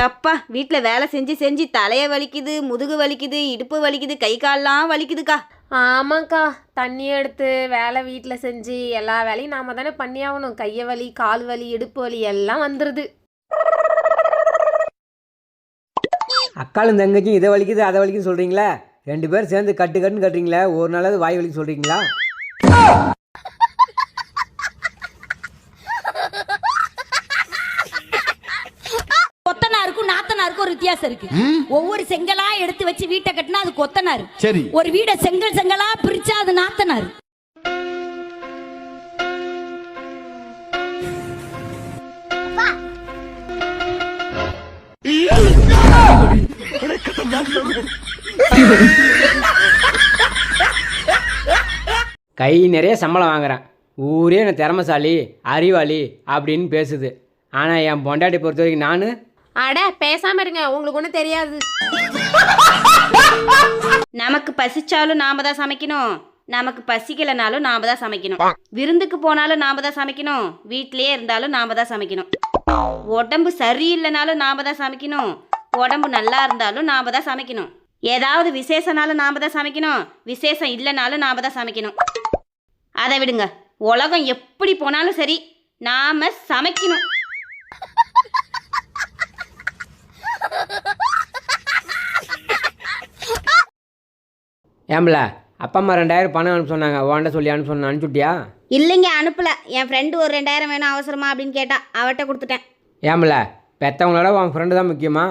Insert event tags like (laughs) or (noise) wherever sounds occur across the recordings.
அப்பா வீட்டில் வேலை செஞ்சு செஞ்சு தலையை வலிக்குது முதுகு வலிக்குது இடுப்பு வலிக்குது கை கால்லாம் வலிக்குதுக்கா. ஆமாக்கா. தண்ணி எடுத்து வேலை வீட்டில் செஞ்சு எல்லா வேலையும் நாம தானே பண்ணி ஆகணும். கைய வலி கால் வலி இடுப்பு வலி எல்லாம் வந்துடுது அக்காலும் தங்கச்சியும் இதை வலிக்குது அதை வலிக்குது சொல்கிறீங்களா ரெண்டு பேரும் சேர்ந்து கட்டு கட்டுன்னு கட்டுறீங்களா? ஒரு நாளாவது வாய் வலிக்கு சொல்கிறீங்களா வித்தியாசம் இருக்கு. ஒவ்வொரு செங்கலா எடுத்து வச்சு வீட்டை கட்டினா அது கொத்தனாரு. சரி. ஒரு வீட செங்கல் செங்கலா பிரிச்சா அது நாத்தனாரு. கை நிறைய சம்பளம் வாங்குறேன். ஊரே நான் திறமசாலி அறிவாளி அப்படின்னு பேசுது. ஆனால் என் பொண்டாட்டி பொறுத்த வரைக்கும் நான் அட பேசாம இருங்க. உங்களுக்கு ஒன்றும் தெரியாது. நமக்கு பசிச்சாலும் நாம தான் சமைக்கணும். நமக்கு பசிக்கலைனாலும் நாம தான் சமைக்கணும். விருந்துக்கு போனாலும் நாம தான் சமைக்கணும். வீட்டிலேயே இருந்தாலும் நாம தான் சமைக்கணும். உடம்பு சரியில்லைனாலும் நாம தான் சமைக்கணும். உடம்பு நல்லா இருந்தாலும் நாம தான் சமைக்கணும். ஏதாவது விசேஷனாலும் நாம தான் சமைக்கணும். விசேஷம் இல்லைனாலும் நாம தான் சமைக்கணும். அதை விடுங்க. உலகம் எப்படி போனாலும் சரி நாம சமைக்கணும். ஏம்பல அப்பா அம்மா ரெண்டாயிரம் பணம் அனுப்ப சொன்னாங்க. உன்கிட்ட சொல்லி அனுப்ப சொன்ன அனுப்பிச்சுட்டியா? இல்லைங்க அனுப்பல. என் ஃப்ரெண்டு ஒரு ரெண்டாயிரம் வேணும் அவசரமா அப்படின்னு கேட்டா அவட்ட கொடுத்துட்டேன். ஏம்பல பெற்றவங்களோட உன் ஃப்ரெண்டு தான் முக்கியமா?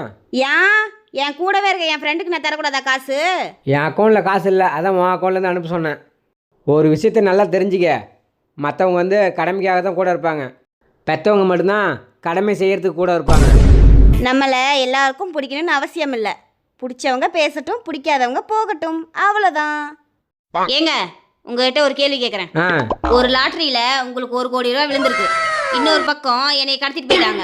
ஏன்? என் கூடவே இருக்க என் ஃப்ரெண்டுக்கு நான் தரக்கூடாதா காசு? என் அக்கௌண்ட்டில் காசு இல்லை அதான் உன் அக்கௌண்ட்லேருந்து அனுப்ப சொன்னேன். ஒரு விஷயத்த நல்லா தெரிஞ்சுக்க. மற்றவங்க வந்து கடமைக்காக தான் கூட இருப்பாங்க. பெற்றவங்க மட்டும்தான் கடமை செய்யறதுக்கு கூட இருப்பாங்க. நம்மளை எல்லாருக்கும் பிடிக்கணும்னு அவசியம் இல்லை பிடிச்சவங்க பேசட்டும் பிடிக்காதவங்க போகட்டும். அவ்வளோதான் ஏங்க உங்ககிட்ட ஒரு கேள்வி கேட்குறேன் ஒரு லாட்டரியில உங்களுக்கு ஒரு கோடி ரூபா விழுந்திருக்கு. இன்னொரு பக்கம் என்னை கடத்திட்டு போயிட்டாங்க.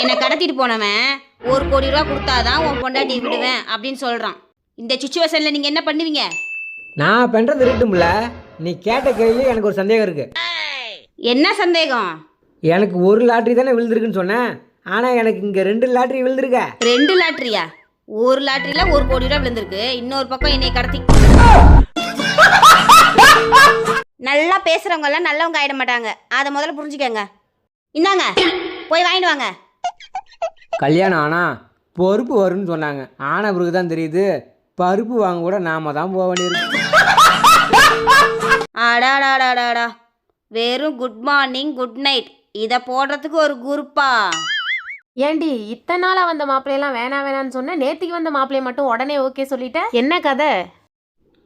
என்னை கடத்திட்டு போனவன் ஒரு கோடி ரூபா கொடுத்தாதான் உன் பொண்டாட்டி விடுவேன் அப்படின்னு சொல்றான். இந்த சுச்சுவேஷன்ல நீங்க என்ன பண்ணுவீங்க? நான் பண்ணுறது இருக்கட்டும்ல. நீ கேட்ட கேள்வி எனக்கு ஒரு சந்தேகம் இருக்குது என்ன சந்தேகம்? எனக்கு ஒரு லாட்ரி தானே விழுந்திருக்குன்னு சொன்னேன். ஆனால் எனக்கு இங்கே ரெண்டு லாட்ரி விழுந்திருக்க. ரெண்டு லாட்டரியா? ஒரு லாட்டரியில ஒரு கோடி ரூபா விழுந்திருக்கு. இன்னொரு பக்கம் என்னை கடத்தி. நல்லா பேசுறவங்க எல்லாம் நல்லவங்க ஆயிட மாட்டாங்க. அதை முதல்ல புரிஞ்சுக்கங்க. இந்தாங்க போய் வாங்கிட்டு வாங்க. கல்யாணம் ஆனால் பொறுப்பு வரும்னு சொன்னாங்க. ஆன பிறகு தான் தெரியுது பருப்பு வாங்க கூட நாம தான் போக வேண்டியிருக்கு. அடாடாடாடாடா. வெறும் குட் மார்னிங் குட் நைட் இதை போடுறதுக்கு ஒரு குரூப்பா ஏண்டி இத்தனை நாளா வந்த மாப்பிள்ளையெல்லாம் வேணாம் வேணாம்னு சொன்ன நேத்திக்கு வந்த மாப்பிள்ளைய மட்டும் உடனே ஓகே சொல்லிட்ட? என்ன கதை?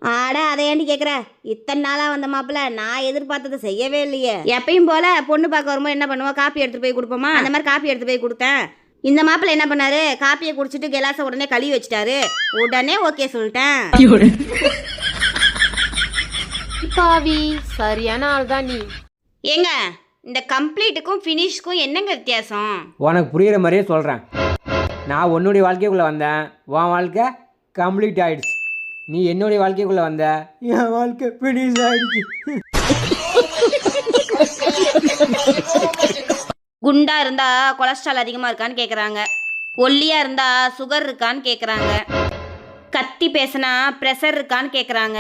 ஆடா அதை ஏண்டி கேட்குற இத்தனை நாளாக வந்த மாப்பிள்ள நான் எதிர்பார்த்ததை செய்யவே இல்லையே. எப்பயும் போல பொண்ணு பார்க்க வரும்போது என்ன பண்ணுவோம் காப்பி எடுத்து போய் கொடுப்போமா? அந்த மாதிரி காப்பி எடுத்து போய் கொடுத்தேன். இந்த மாப்பிள்ள என்ன பண்ணாரு? காப்பியை குடிச்சிட்டு கிளாஸை உடனே கழுவி வச்சிட்டாரு. உடனே ஓகே சொல்லிட்டேன். பாவி சரியான ஆள் தான் நீ. ஏங்க இந்த கம்ப்ளீட்டுக்கும் ஃபினிஷ்க்கும் என்னங்க வித்தியாசம்? உனக்கு புரிகிற மாதிரியே சொல்கிறேன் நான் உன்னுடைய வாழ்க்கைக்குள்ளே வந்தேன். உன் வாழ்க்கை கம்ப்ளீட் ஆயிடுச்சு. நீ என்னுடைய வாழ்க்கைக்குள்ளே வந்த? என் வாழ்க்கை ஃபினிஷ் ஆயிடுச்சு. குண்டா இருந்தா கொலஸ்ட்ரால் அதிகமாக இருக்கான்னு கேட்குறாங்க ஒல்லியா இருந்தா சுகர் இருக்கான்னு கேட்குறாங்க கத்தி பேசினா ப்ரெஷர் இருக்கான்னு கேட்குறாங்க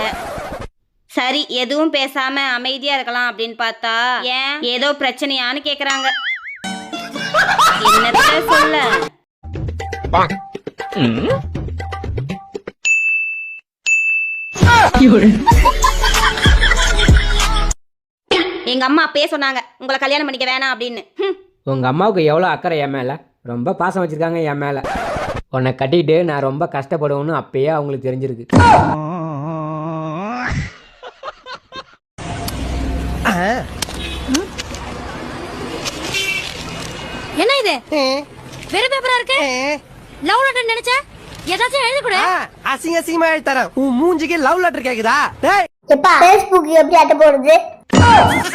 சரி எதுவும் பேசாம அமைதியா இருக்கலாம் அப்படின்னு பார்த்தா ஏன்? ஏதோ பிரச்சனையான்னு கேட்குறாங்க என்னத்த சொல்ல? எங்க அம்மா அப்பயே சொன்னாங்க உங்களை கல்யாணம் பண்ணிக்க வேணாம் அப்படின்னு. ஹம். உங்கள் அம்மாவுக்கு எவ்வளோ அக்கறை என் மேலே? ரொம்ப பாசம் வச்சுருக்காங்க என் மேலே. உன்னை கட்டிட்டு நான் ரொம்ப கஷ்டப்படுவேன்னு அப்பயே அவங்களுக்கு தெரிஞ்சிருக்கு. என்ன இது? வெறும் பேப்பரா இருக்கு? லவ் லெட்டர் நினைச்ச? ஏதாச்சும் எழுதி கொடு. அசிங்க அசிங்கமா எழுதி தரேன். உன் மூஞ்சிக்கு லவ் லெட்டர் கேக்குதா? டேய். எப்பா ஃபேஸ்புக் எப்படி அட்டை போடுறது (laughs)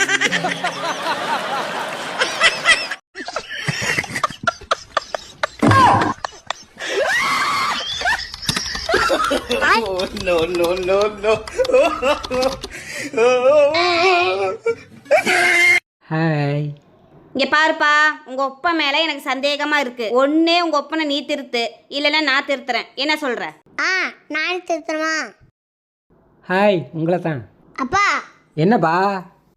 (laughs) ஹாய் இங்க பாருப்பா உங்க ஒப்ப மேல எனக்கு சந்தேகமா இருக்கு. ஒண்ணே உங்க ஒப்பனை நீ திருத்து இல்லைன்னா நான் திருத்துறேன். என்ன சொல்ற? ஆ நான் திருத்தணுமா? ஹாய் உங்களை தான் அப்பா. என்னப்பா?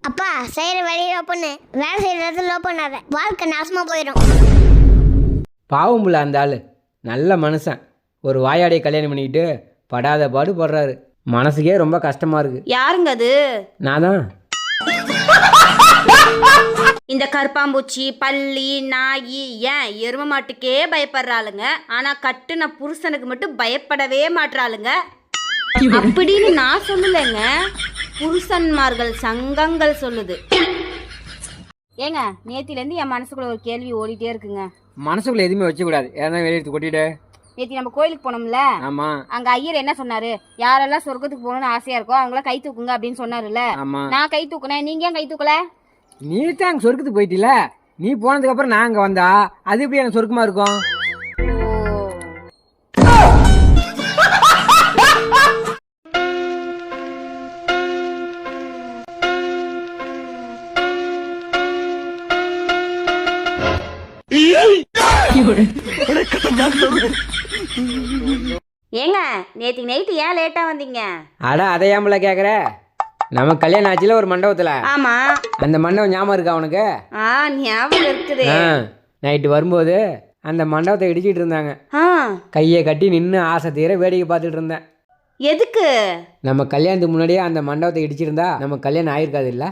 அப்பா செய்யற வேலையை லோ பண்ணு. வேலை செய்யற இடத்துல லோ பண்ணாத. வாழ்க்கை நாசமா போயிடும் பாவம் புள்ள அந்த ஆள். நல்ல மனுஷன். ஒரு வாயாடியை கல்யாணம் பண்ணிக்கிட்டு படாத பாடு படுறாரு. மனசுக்கே ரொம்ப கஷ்டமாக இருக்குது யாருங்க அது? நான் தான் இந்த கருப்பாம்பூச்சி பள்ளி நாயி ஏன் எரும மாட்டுக்கே பயப்படுறாளுங்க ஆனா கட்டுன புருஷனுக்கு மட்டும் பயப்படவே மாட்றாளுங்க அப்படின்னு நான் சொல்லலைங்க. புருஷன்மார்கள் சங்கங்கள் சொல்லுது. ஏங்க நேத்தில இருந்து என் மனசுக்குள்ள ஒரு கேள்வி ஓடிட்டே இருக்குங்க. மனசுக்குள்ள எதுவுமே வச்சக்கூடாது எதனா வெளியே எடுத்து கொட்டிட்டு. நேத்தி நம்ம கோயிலுக்கு போனோம்ல? ஆமாம் அங்க ஐயர் என்ன சொன்னாரு? யாரெல்லாம் சொர்க்கத்துக்கு போகணும்னு ஆசையா இருக்கோ அவங்கள கை தூக்குங்க அப்படின்னு சொன்னாருல்ல. நான் கை தூக்குனேன். நீங்க ஏன் கை தூக்கல? நீ தான் அங்கே சொர்க்கத்துக்கு போயிட்டில? நீ போனதுக்கப்புறம் நான் அங்கே வந்தா? அது எப்படி எனக்கு சொர்க்கமாக இருக்கும்? ஏங்க நேத்திக்கு நைட்டு ஏன் லேட்டா வந்தீங்க? அட அதை ஏம்பல கேட்குற நம்ம கல்யாணம் ஆச்சுல ஒரு மண்டபத்தில். ஆமா. அந்த மண்டபம் ஞாபகம் இருக்கா உனக்கு? ஆ ஞாபகம் இருக்குது. நைட்டு வரும்போது அந்த மண்டபத்தை இடிச்சிட்டு இருந்தாங்க. ஆ. கையை கட்டி நின்று ஆசை தீர வேடிக்கை பார்த்துட்டு இருந்தேன். எதுக்கு? நம்ம கல்யாணத்துக்கு முன்னாடியே அந்த மண்டபத்தை இடிச்சிருந்தா நம்ம கல்யாணம் ஆயிருக்காது இல்லை?